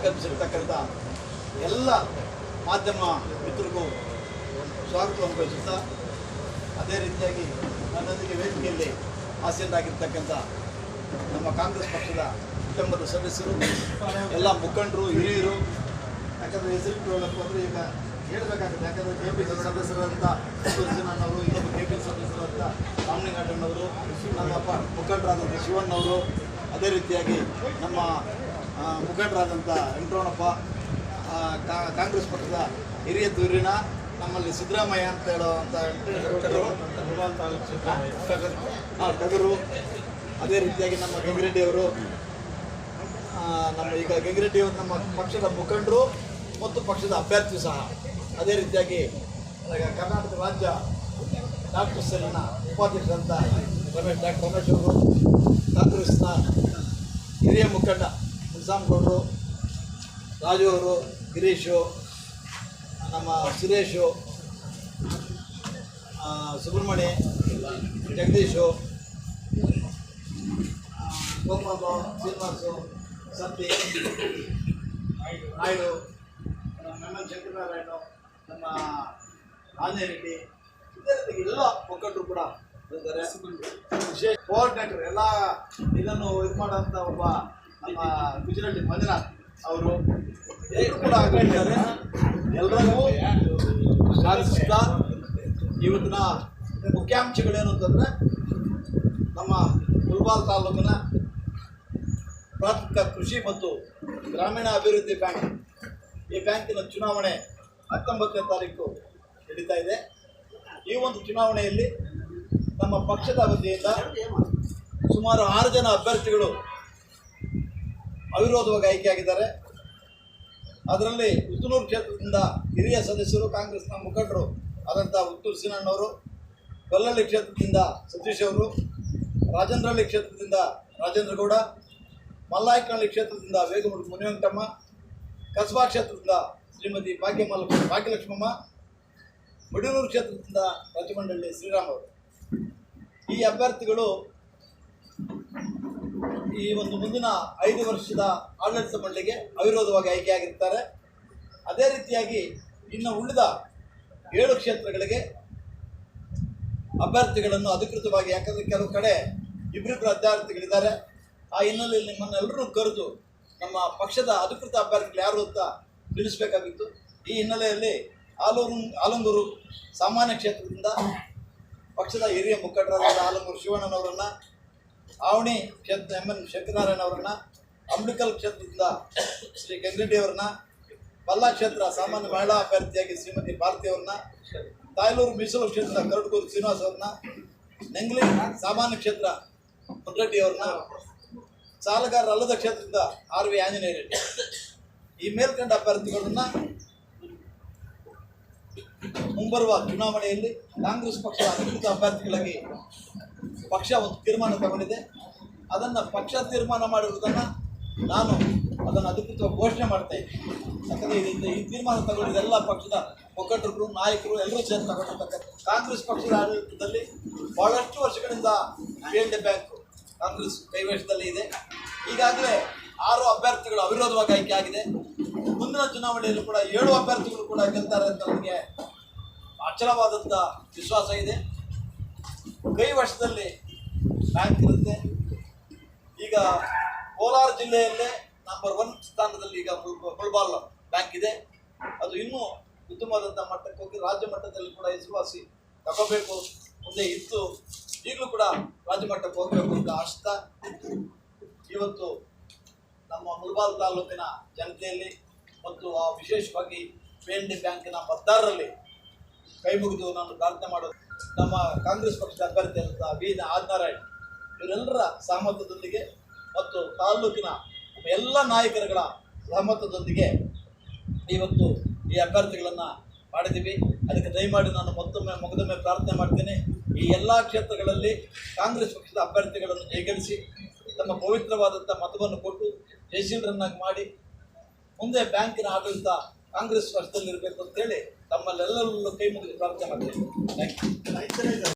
ಆಗಮಿಸಿರ್ತಕ್ಕಂಥ ಎಲ್ಲ ಮಾಧ್ಯಮ ಮಿತ್ರರಿಗೂ ಸ್ವಾಗತವನ್ನು ಬಯಸುತ್ತಾ ಅದೇ ರೀತಿಯಾಗಿ ನನ್ನೊಂದಿಗೆ ವೇದಿಕೆಯಲ್ಲಿ ಆಸೆಯಿಂದಾಗಿರ್ತಕ್ಕಂಥ ನಮ್ಮ ಕಾಂಗ್ರೆಸ್ ಪಕ್ಷದ ಕುಟುಂಬದ ಸದಸ್ಯರು, ಎಲ್ಲ ಮುಖಂಡರು, ಹಿರಿಯರು, ಯಾಕಂದರೆ ಹೆಸರು ಅಂದರೆ ಈಗ ಹೇಳಬೇಕಾಗುತ್ತೆ. ಯಾಕಂದರೆ ಕೆ ಪಿ ಸಿ ಸದಸ್ಯರಂತ ಸುರಜನವರು ಇನ್ನೊಬ್ಬ ಕೆ ಪಿ ಸಿ ಸದಸ್ಯರಂತ ರಾಮಲಿಂಗಾಟಣ್ಣವರು ನಮ್ಮ ಮುಖಂಡರಾದಂಥ ಶಿವಣ್ಣವರು ಅದೇ ರೀತಿಯಾಗಿ ನಮ್ಮ ಮುಖಂಡರಾದಂಥ ವೆಂಕಟರಮಣಪ್ಪ ಕಾಂಗ್ರೆಸ್ ಪಕ್ಷದ ಹಿರಿಯ ದೂರಿನ ನಮ್ಮಲ್ಲಿ ಸಿದ್ದರಾಮಯ್ಯ ಅಂತ ಹೇಳುವಂಥ ಟಗರು ಅದೇ ರೀತಿಯಾಗಿ ನಮ್ಮ ಗಂಗಿರೆಡ್ಡಿಯವರು ನಮ್ಮ ಈಗ ಗಂಗಿರೆಡ್ಡಿಯವರು ನಮ್ಮ ಪಕ್ಷದ ಮುಖಂಡರು ಮತ್ತು ಪಕ್ಷದ ಅಭ್ಯರ್ಥಿ ಸಹ. ಅದೇ ರೀತಿಯಾಗಿ ಕರ್ನಾಟಕ ರಾಜ್ಯ ಡಾಕ್ಟರ್ ಸೆಲ್ನ ಉಪಾಧ್ಯಕ್ಷರಂತ ರಮೇಶ್ ಡಾಕ್ಟರ್ ರಮೇಶ್ ಅವರು ಕಾಂಗ್ರೆಸ್ನ ಹಿರಿಯ ಮುಖಂಡ ಗೌಡರು ರಾಜು ಅವರು, ಗಿರೀಶು, ನಮ್ಮ ಸುರೇಶು ಸುಬ್ರಹ್ಮಣ್ಯ, ಜಗದೀಶು ಗೋಪಾಲು, ಶ್ರೀನಿವಾಸು ಸಂತಿ ನಾಯ್ಡು, ನಮ್ಮ ಶಂಕರನಾರಾಯಣ, ನಮ್ಮ ಆಂಜನೇಯ ರೆಡ್ಡಿ ರೀತಿ ಎಲ್ಲ ಮುಖಂಡರು ಕೂಡ ವಿಶೇಷ ಕೋಆರ್ಡಿನೇಟರ್ ಎಲ್ಲ ಇದನ್ನು ಇದು ಮಾಡೋಂಥ ಒಬ್ಬ ನಮ್ಮ ಗುಜರಾಟಿ ಮಂಜುನಾಥ್ ಅವರು ಎಲ್ಲರೂ ಕೂಡ ಆಗಿದ್ದಾರೆ ಎಲ್ಲರಿಗೂ ಸ್ವಾಗತಿಸ್ತಾ ಇವತ್ತಿನ ಮುಖ್ಯಾಂಶಗಳೇನು ಅಂತಂದರೆ ನಮ್ಮ ಗುಲ್ಬಾಲ್ ತಾಲೂಕಿನ ಪ್ರಾಥಮಿಕ ಕೃಷಿ ಮತ್ತು ಗ್ರಾಮೀಣ ಅಭಿವೃದ್ಧಿ ಬ್ಯಾಂಕ್. ಈ ಬ್ಯಾಂಕಿನ ಚುನಾವಣೆ ಹತ್ತೊಂಬತ್ತನೇ ತಾರೀಕು ನಡೀತಾ ಇದೆ. ಈ ಒಂದು ಚುನಾವಣೆಯಲ್ಲಿ ನಮ್ಮ ಪಕ್ಷದ ವತಿಯಿಂದ ಸುಮಾರು ಆರು ಜನ ಅಭ್ಯರ್ಥಿಗಳು ಅವಿರೋಧವಾಗಿ ಆಯ್ಕೆಯಾಗಿದ್ದಾರೆ. ಅದರಲ್ಲಿ ಉತ್ತನೂರು ಕ್ಷೇತ್ರದಿಂದ ಹಿರಿಯ ಸದಸ್ಯರು, ಕಾಂಗ್ರೆಸ್ನ ಮುಖಂಡರು ಆದಂಥ ಉತ್ತೂರು ಸಿನಣ್ಣವರು ಕೊಲ್ಲಳ್ಳಿ ಕ್ಷೇತ್ರದಿಂದ ಸತೀಶ್ ಅವರು, ರಾಜೇಂದ್ರಹಳ್ಳಿ ಕ್ಷೇತ್ರದಿಂದ ರಾಜೇಂದ್ರಗೌಡ ಮಲ್ಲಾಯಕನಹಳ್ಳಿ ಕ್ಷೇತ್ರದಿಂದ ವೇಗಮೂರು ಮುನಿವೆಂಕಟಮ್ಮ, ಕಸ್ಬಾ ಕ್ಷೇತ್ರದಿಂದ ಶ್ರೀಮತಿ ಭಾಗ್ಯಮಲ್ಲ ಭಾಗ್ಯಲಕ್ಷ್ಮಮ್ಮ, ಮಡಿನೂರು ಕ್ಷೇತ್ರದಿಂದ ರಾಜಮಂಡಳ್ಳಿ ಶ್ರೀರಾಮ್ ಅವರು ಈ ಅಭ್ಯರ್ಥಿಗಳು ಈ ಒಂದು ಮುಂದಿನ ಐದು ವರ್ಷದ ಆಡಳಿತ ಮಂಡಳಿಗೆ ಅವಿರೋಧವಾಗಿ ಆಯ್ಕೆಯಾಗಿರ್ತಾರೆ. ಅದೇ ರೀತಿಯಾಗಿ ಇನ್ನು ಉಳಿದ ಏಳು ಕ್ಷೇತ್ರಗಳಿಗೆ ಅಭ್ಯರ್ಥಿಗಳನ್ನು ಅಧಿಕೃತವಾಗಿ, ಯಾಕಂದರೆ ಕೆಲವು ಕಡೆ ಇಬ್ಬರಿಬ್ಬರು ಅಭ್ಯರ್ಥಿಗಳಿದ್ದಾರೆ. ಆ ಹಿನ್ನೆಲೆಯಲ್ಲಿ ನಿಮ್ಮನ್ನೆಲ್ಲರೂ ಕರೆದು ನಮ್ಮ ಪಕ್ಷದ ಅಧಿಕೃತ ಅಭ್ಯರ್ಥಿಗಳು ಯಾರು ಅಂತ ತಿಳಿಸಬೇಕಾಗಿತ್ತು. ಈ ಹಿನ್ನೆಲೆಯಲ್ಲಿ ಆಲೂರು, ಆಲಂಗೂರು ಸಾಮಾನ್ಯ ಕ್ಷೇತ್ರದಿಂದ ಪಕ್ಷದ ಹಿರಿಯ ಮುಖಂಡರಾದ ಆಲಂಗೂರು ಶಿವಣ್ಣನವರನ್ನು ಆವಣಿ ಕ್ಷೇತ್ರ ಎಂ ಎನ್ ಶಂಕರನಾರಾಯಣ ಅವರನ್ನ, ಅಂಬಿಕಲ್ ಕ್ಷೇತ್ರದಿಂದ ಶ್ರೀ ಗಂಗರೆಡ್ಡಿ ಅವರನ್ನ, ಬಲ್ಲಾ ಕ್ಷೇತ್ರ ಸಾಮಾನ್ಯ ಮಹಿಳಾ ಅಭ್ಯರ್ಥಿಯಾಗಿ ಶ್ರೀಮತಿ ಭಾರತಿ ಅವ್ರನ್ನ, ತಾಯ್ಲೂರು ಮೀಸಲು ಕ್ಷೇತ್ರದ ಕರಡ್ಕೂರು ಶ್ರೀನಿವಾಸ್ ಅವ್ರನ್ನ, ನೆಂಗ್ಲಿ ಸಾಮಾನ್ಯ ಕ್ಷೇತ್ರ ಮುದ್ರೆಡ್ಡಿ ಅವ್ರನ್ನ ಸಾಲಗಾರರಲ್ಲದ ಕ್ಷೇತ್ರದಿಂದ ಆರ್ ವಿ ಆಂಜನೇಯ ರೆಡ್ಡಿ. ಈ ಮೇಲ್ಕಂಡ ಅಭ್ಯರ್ಥಿಗಳನ್ನ ಮುಂಬರುವ ಚುನಾವಣೆಯಲ್ಲಿ ಕಾಂಗ್ರೆಸ್ ಪಕ್ಷದ ಅಧಿಕೃತ ಅಭ್ಯರ್ಥಿಗಳಾಗಿ ಪಕ್ಷ ಒಂದು ತೀರ್ಮಾನ ತಗೊಂಡಿದೆ. ಅದನ್ನು ಪಕ್ಷ ತೀರ್ಮಾನ ಮಾಡುವುದನ್ನು ನಾನು ಅದನ್ನು ಅಧಿಕೃತವಾಗಿ ಘೋಷಣೆ ಮಾಡ್ತಾ ಇದ್ದೀನಿ. ಯಾಕಂದರೆ ಈ ತೀರ್ಮಾನ ತಗೊಂಡಿದ್ದ ಎಲ್ಲ ಪಕ್ಷದ ಮುಖಂಡರು ನಾಯಕರು, ಎಲ್ಲರೂ ಸೇರಿ ತಗೊಂಡಿರ್ತಕ್ಕಂಥ ಕಾಂಗ್ರೆಸ್ ಪಕ್ಷದ ಆಡಳಿತದಲ್ಲಿ ಬಹಳಷ್ಟು ವರ್ಷಗಳಿಂದ P L D bank Congress ಕೈವಶದಲ್ಲಿ ಇದೆ. ಈಗಾಗಲೇ ಆರು ಅಭ್ಯರ್ಥಿಗಳು ಅವಿರೋಧವಾಗಿ ಆಯ್ಕೆ ಆಗಿದೆ. ಮುಂದಿನ ಚುನಾವಣೆಯಲ್ಲೂ ಕೂಡ ಏಳು ಅಭ್ಯರ್ಥಿಗಳು ಕೂಡ ಗೆಲ್ತಾರೆ ಅಂತ ನನಗೆ ಅಚಲವಾದಂಥ ವಿಶ್ವಾಸ ಇದೆ. ಕೈ ವರ್ಷದಲ್ಲಿ ರ್ಯಾಂಕ್ ಇರುತ್ತೆ. ಈಗ ಕೋಲಾರ ಜಿಲ್ಲೆಯಲ್ಲೇ ನಂಬರ್ ಒನ್ ಸ್ಥಾನದಲ್ಲಿ ಈಗ ಫುಟ್ಬಾಲ್ ಬ್ಯಾಂಕ್ ಇದೆ. ಅದು ಇನ್ನೂ ಉತ್ತಮವಾದಂಥ ಮಟ್ಟಕ್ಕೆ ಹೋಗಿ ರಾಜ್ಯ ಮಟ್ಟದಲ್ಲಿ ಕೂಡ ಹೆಸರುವಾಸಿ ತಗೋಬೇಕು ಮುಂದೆ ಇತ್ತು ಈಗಲೂ ಕೂಡ ರಾಜ್ಯ ಮಟ್ಟಕ್ಕೆ ಹೋಗಬೇಕು ಅಂತ ಆಶಿಸ್ತಾ ಇವತ್ತು ನಮ್ಮ ಮುಲ್ಬಾಲ್ ತಾಲೂಕಿನ ಜನತೆಯಲ್ಲಿ ಮತ್ತು ಆ ವಿಶೇಷವಾಗಿ ಪಿ ಎನ್ ಡಿ ಬ್ಯಾಂಕಿನ ಮತದಾರರಲ್ಲಿ ಕೈ ಮುಗಿದು ನಾನು ಪ್ರಾರ್ಥನೆ ಮಾಡೋದು. ನಮ್ಮ ಕಾಂಗ್ರೆಸ್ ಪಕ್ಷದ ಅಭ್ಯರ್ಥಿಯಾದಂಥ ವಿ ಆದಿನಾರಾಯಣ್ ಇವರೆಲ್ಲರ ಸಹಮತದೊಂದಿಗೆ ಮತ್ತು ತಾಲ್ಲೂಕಿನ ಎಲ್ಲ ನಾಯಕರುಗಳ ಸಹಮತದೊಂದಿಗೆ ಇವತ್ತು ಈ ಅಭ್ಯರ್ಥಿಗಳನ್ನು ಮಾಡಿದ್ದೀವಿ. ಅದಕ್ಕೆ ದಯಮಾಡಿ ನಾನು ಮತ್ತೊಮ್ಮೆ ಮೊಗದೊಮ್ಮೆ ಪ್ರಾರ್ಥನೆ ಮಾಡ್ತೇನೆ. ಈ ಎಲ್ಲ ಕ್ಷೇತ್ರಗಳಲ್ಲಿ ಕಾಂಗ್ರೆಸ್ ಪಕ್ಷದ ಅಭ್ಯರ್ಥಿಗಳನ್ನು ಜಯಗಳಿಸಿ, ತಮ್ಮ ಪವಿತ್ರವಾದಂಥ ಮತವನ್ನು ಕೊಟ್ಟು ಜಯಶೀಲರನ್ನಾಗಿ ಮಾಡಿ, ಮುಂದೆ ಬ್ಯಾಂಕಿನ ಆಡಳಿತ ಕಾಂಗ್ರೆಸ್ ಪಕ್ಷದಲ್ಲಿರಬೇಕು ಅಂತೇಳಿ ತಮ್ಮಲ್ಲೆಲ್ಲರಲ್ಲೂ ಕೈ ಮುಗಿದು ಪ್ರಾರ್ಥನೆ ಮಾಡ್ತೇನೆ.